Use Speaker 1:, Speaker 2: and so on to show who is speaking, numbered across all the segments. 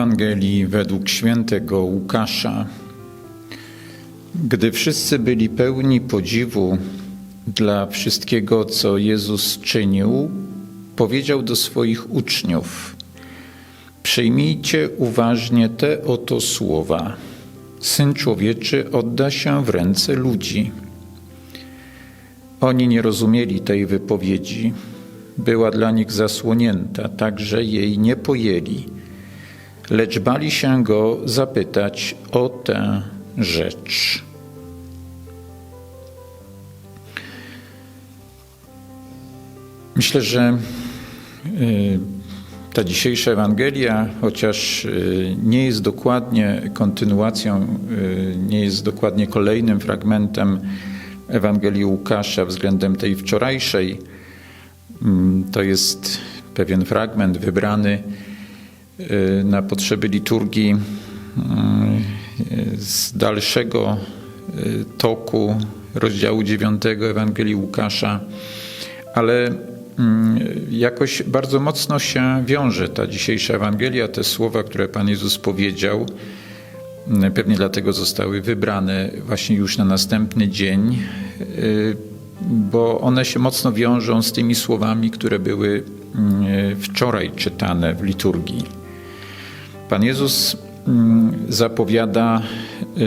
Speaker 1: Ewangelii według świętego Łukasza. Gdy wszyscy byli pełni podziwu dla wszystkiego, co Jezus czynił, powiedział do swoich uczniów: Przyjmijcie uważnie te oto słowa. Syn człowieczy odda się w ręce ludzi. Oni nie rozumieli tej wypowiedzi. Była dla nich zasłonięta, tak że jej nie pojęli lecz bali się go zapytać o tę rzecz. Myślę, że y, ta dzisiejsza Ewangelia, chociaż y, nie jest dokładnie kontynuacją, y, nie jest dokładnie kolejnym fragmentem Ewangelii Łukasza względem tej wczorajszej, mm, to jest pewien fragment wybrany na potrzeby liturgii z dalszego toku rozdziału 9 Ewangelii Łukasza, ale jakoś bardzo mocno się wiąże ta dzisiejsza Ewangelia, te słowa, które Pan Jezus powiedział. Pewnie dlatego zostały wybrane właśnie już na następny dzień, bo one się mocno wiążą z tymi słowami, które były wczoraj czytane w liturgii. Pan Jezus zapowiada,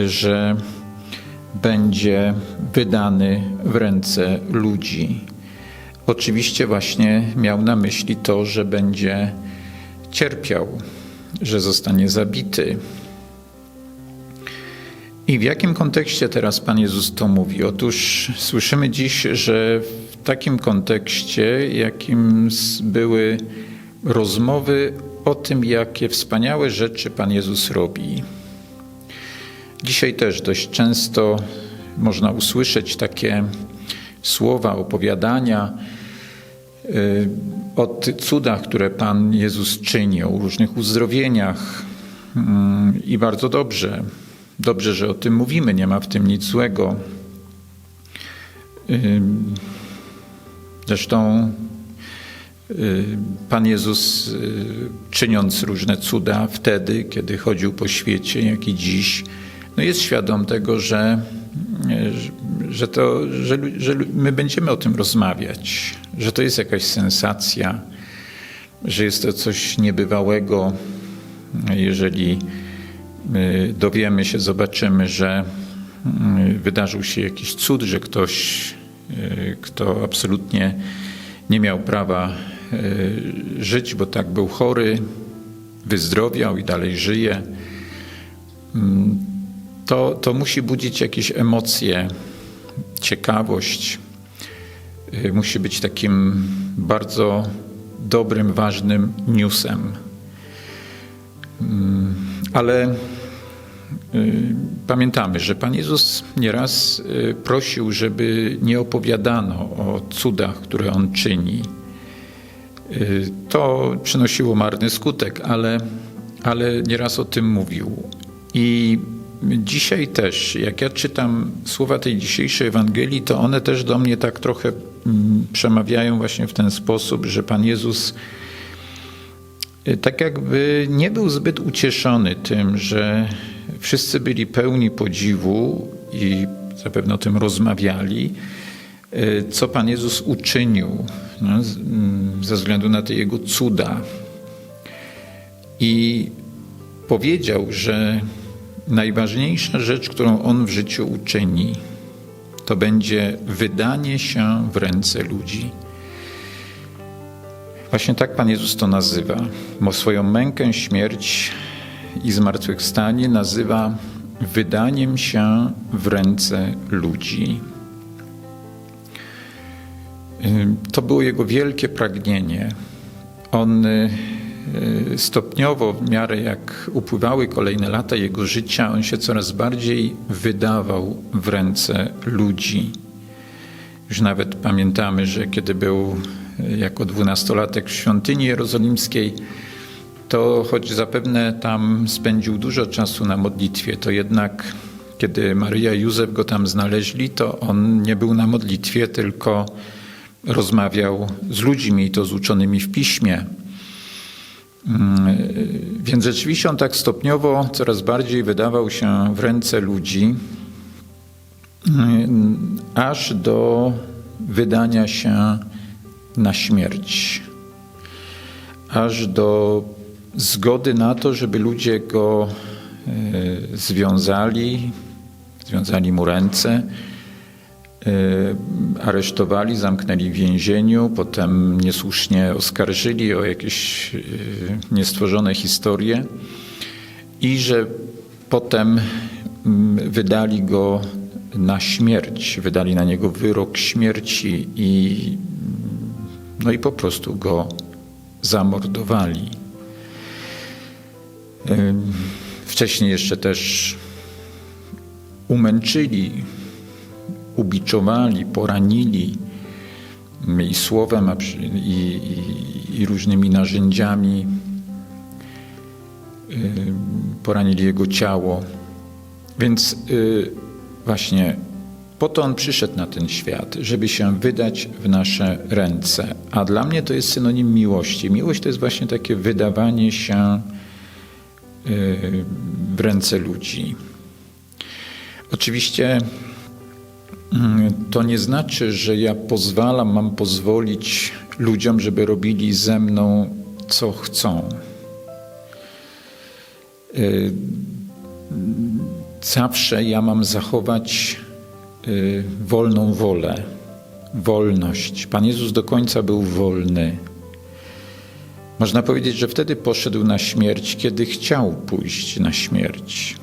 Speaker 1: że będzie wydany w ręce ludzi. Oczywiście właśnie miał na myśli to, że będzie cierpiał, że zostanie zabity. I w jakim kontekście teraz Pan Jezus to mówi? Otóż słyszymy dziś, że w takim kontekście, jakim były rozmowy o tym, jakie wspaniałe rzeczy Pan Jezus robi. Dzisiaj też dość często można usłyszeć takie słowa, opowiadania y, o cudach, które Pan Jezus czyni, o różnych uzdrowieniach. Mm, I bardzo dobrze, dobrze, że o tym mówimy, nie ma w tym nic złego. Zresztą Pan Jezus, czyniąc różne cuda wtedy, kiedy chodził po świecie, jak i dziś, no jest świadom tego, że, że, to, że, że my będziemy o tym rozmawiać, że to jest jakaś sensacja, że jest to coś niebywałego, jeżeli dowiemy się, zobaczymy, że wydarzył się jakiś cud, że ktoś, kto absolutnie nie miał prawa żyć, bo tak był chory, wyzdrowiał i dalej żyje to, to musi budzić jakieś emocje, ciekawość. Musi być takim bardzo dobrym, ważnym newsem. Ale pamiętamy, że Pan Jezus nieraz prosił, żeby nie opowiadano o cudach, które On czyni. To przynosiło marny skutek, ale, ale nieraz o tym mówił. I Dzisiaj też, jak ja czytam słowa tej dzisiejszej Ewangelii, to one też do mnie tak trochę przemawiają właśnie w ten sposób, że Pan Jezus tak jakby nie był zbyt ucieszony tym, że wszyscy byli pełni podziwu i zapewne o tym rozmawiali, co Pan Jezus uczynił no, ze względu na te Jego cuda. I powiedział, że najważniejsza rzecz, którą on w życiu uczyni, to będzie wydanie się w ręce ludzi. Właśnie tak Pan Jezus to nazywa. Bo swoją mękę, śmierć i zmartwychwstanie nazywa wydaniem się w ręce ludzi. To było jego wielkie pragnienie. On Y, stopniowo, w miarę jak upływały kolejne lata jego życia, on się coraz bardziej wydawał w ręce ludzi. Już nawet pamiętamy, że kiedy był y, jako dwunastolatek w świątyni jerozolimskiej, to choć zapewne tam spędził dużo czasu na modlitwie, to jednak kiedy Maryja i Józef go tam znaleźli, to on nie był na modlitwie, tylko rozmawiał z ludźmi, to z uczonymi w piśmie. Mm, Więc rzeczywiście on tak stopniowo coraz bardziej wydawał się w ręce ludzi, mm, aż do wydania się na śmierć, aż do zgody na to, żeby ludzie go e, związali, związali mu ręce, aresztowali, zamknęli w więzieniu, potem niesłusznie oskarżyli o jakieś e, niestworzone historie i że potem mm, wydali go na śmierć, wydali na niego wyrok śmierci i, no i po prostu go zamordowali. Wcześniej jeszcze też umęczyli, ubiczowali, poranili i słowem i, i, i różnymi narzędziami. Ym, Poranili jego ciało. Więc y, właśnie po to on przyszedł na ten świat, żeby się wydać w nasze ręce. A dla mnie to jest synonim miłości. Miłość to jest właśnie takie wydawanie się y, w ręce ludzi. Oczywiście to nie znaczy, że ja pozwalam, mam pozwolić ludziom, żeby robili ze mną co chcą. Y, Zawsze ja mam zachować y, wolną wolę, wolność. Pan Jezus do końca był wolny. Można powiedzieć, że wtedy poszedł na śmierć, kiedy chciał pójść na śmierć.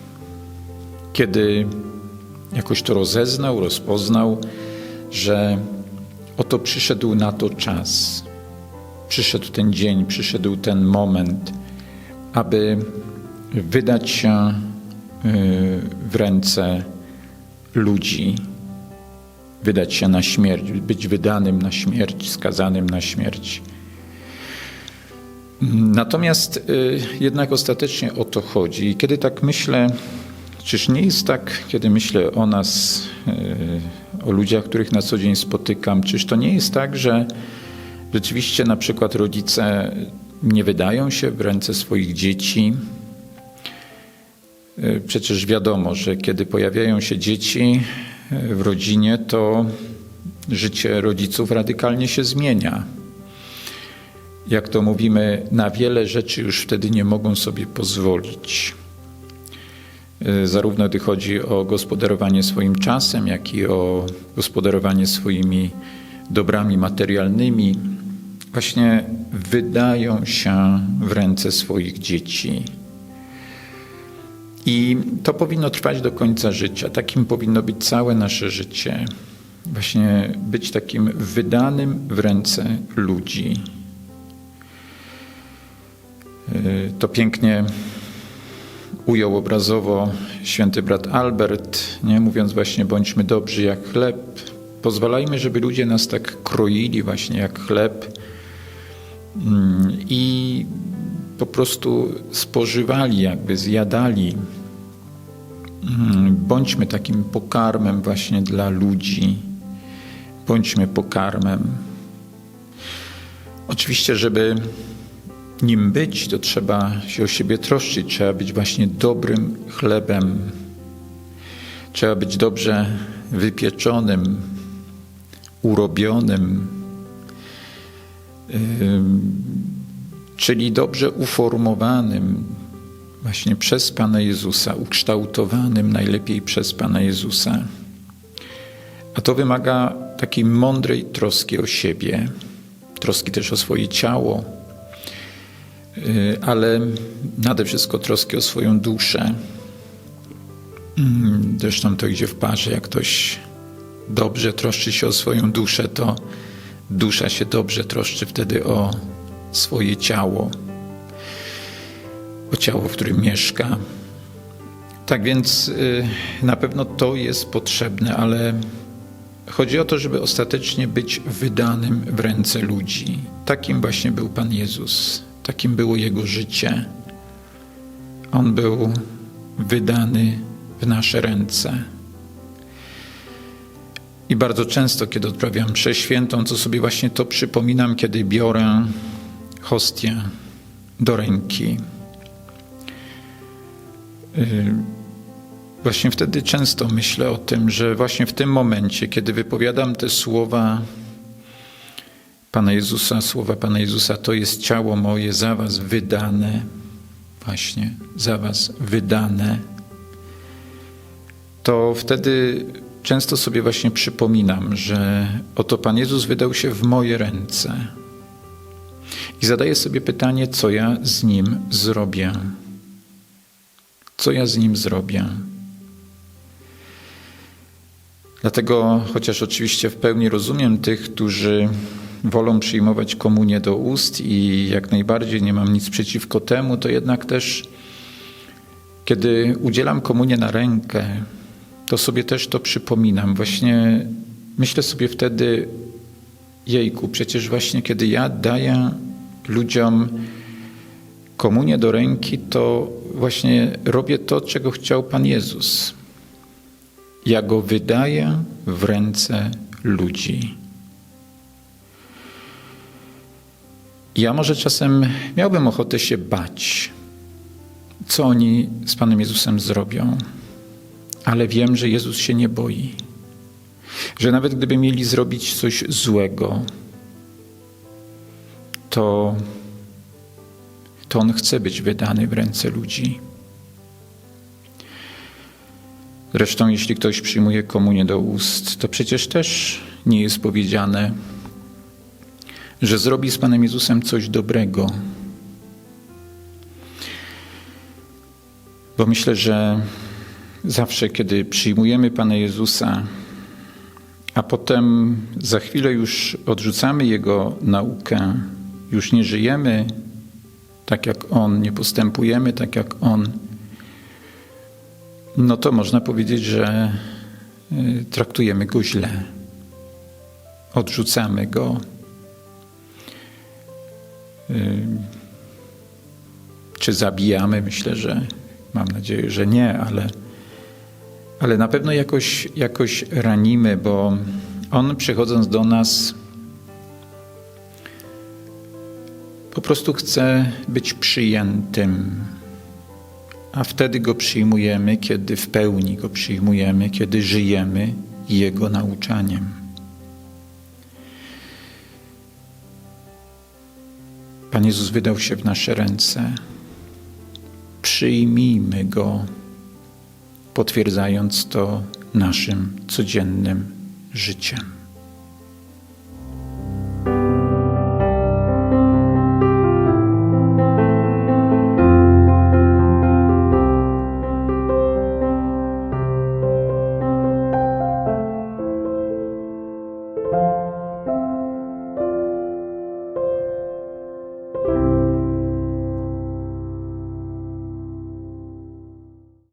Speaker 1: Kiedy jakoś to rozeznał, rozpoznał, że oto przyszedł na to czas. Przyszedł ten dzień, przyszedł ten moment, aby wydać się y, w ręce ludzi, wydać się na śmierć, być wydanym na śmierć, skazanym na śmierć. Natomiast y, jednak ostatecznie o to chodzi. I kiedy tak myślę, czyż nie jest tak, kiedy myślę o nas, y, o ludziach, których na co dzień spotykam, czyż to nie jest tak, że rzeczywiście na przykład rodzice nie wydają się w ręce swoich dzieci, Y, Przecież wiadomo, że kiedy pojawiają się dzieci y, w rodzinie, to życie rodziców radykalnie się zmienia. Jak to mówimy, na wiele rzeczy już wtedy nie mogą sobie pozwolić. Y, Zarówno gdy chodzi o gospodarowanie swoim czasem, jak i o gospodarowanie swoimi dobrami materialnymi, właśnie wydają się w ręce swoich dzieci. I to powinno trwać do końca życia. Takim powinno być całe nasze życie. Właśnie być takim wydanym w ręce ludzi. Yy, To pięknie ujął obrazowo święty brat Albert, nie? mówiąc właśnie bądźmy dobrzy jak chleb. Pozwalajmy, żeby ludzie nas tak kroili właśnie jak chleb mm, i po prostu spożywali, jakby zjadali. Mm, Bądźmy takim pokarmem właśnie dla ludzi. Bądźmy pokarmem. Oczywiście, żeby nim być, to trzeba się o siebie troszczyć, trzeba być właśnie dobrym chlebem. Trzeba być dobrze wypieczonym, urobionym, ym, czyli dobrze uformowanym właśnie przez Pana Jezusa, ukształtowanym najlepiej przez Pana Jezusa. A to wymaga takiej mądrej troski o siebie, troski też o swoje ciało, ale nade wszystko troski o swoją duszę. Mm, Zresztą to idzie w parze, jak ktoś dobrze troszczy się o swoją duszę, to dusza się dobrze troszczy wtedy o swoje ciało, o ciało, w którym mieszka. Tak więc y, na pewno to jest potrzebne, ale chodzi o to, żeby ostatecznie być wydanym w ręce ludzi. Takim właśnie był Pan Jezus, takim było Jego życie. On był wydany w nasze ręce. I bardzo często, kiedy odprawiam mszę świętą, to sobie właśnie to przypominam, kiedy biorę hostię, do ręki. Y, Właśnie wtedy często myślę o tym, że właśnie w tym momencie, kiedy wypowiadam te słowa Pana Jezusa, słowa Pana Jezusa, to jest ciało moje za Was wydane, właśnie za Was wydane, to wtedy często sobie właśnie przypominam, że oto Pan Jezus wydał się w moje ręce. I zadaję sobie pytanie, co ja z nim zrobię. Co ja z nim zrobię? Dlatego, chociaż oczywiście w pełni rozumiem tych, którzy wolą przyjmować komunię do ust i jak najbardziej nie mam nic przeciwko temu, to jednak też, kiedy udzielam komunię na rękę, to sobie też to przypominam. Właśnie myślę sobie wtedy, jejku, przecież właśnie kiedy ja daję ludziom komunię do ręki, to właśnie robię to, czego chciał Pan Jezus. Ja go wydaję w ręce ludzi. Ja może czasem miałbym ochotę się bać, co oni z Panem Jezusem zrobią, ale wiem, że Jezus się nie boi. Że nawet gdyby mieli zrobić coś złego, to, to On chce być wydany w ręce ludzi. Zresztą, jeśli ktoś przyjmuje komunię do ust, to przecież też nie jest powiedziane, że zrobi z Panem Jezusem coś dobrego. Bo myślę, że zawsze, kiedy przyjmujemy Pana Jezusa, a potem za chwilę już odrzucamy Jego naukę, już nie żyjemy tak jak On, nie postępujemy tak jak On, no to można powiedzieć, że y, traktujemy go źle. Odrzucamy go. Czy zabijamy? Myślę, że mam nadzieję, że nie, ale, ale na pewno jakoś, jakoś ranimy, bo on przychodząc do nas po prostu chce być przyjętym a wtedy go przyjmujemy, kiedy w pełni go przyjmujemy, kiedy żyjemy Jego nauczaniem. Pan Jezus wydał się w nasze ręce. Przyjmijmy Go, potwierdzając to naszym codziennym życiem.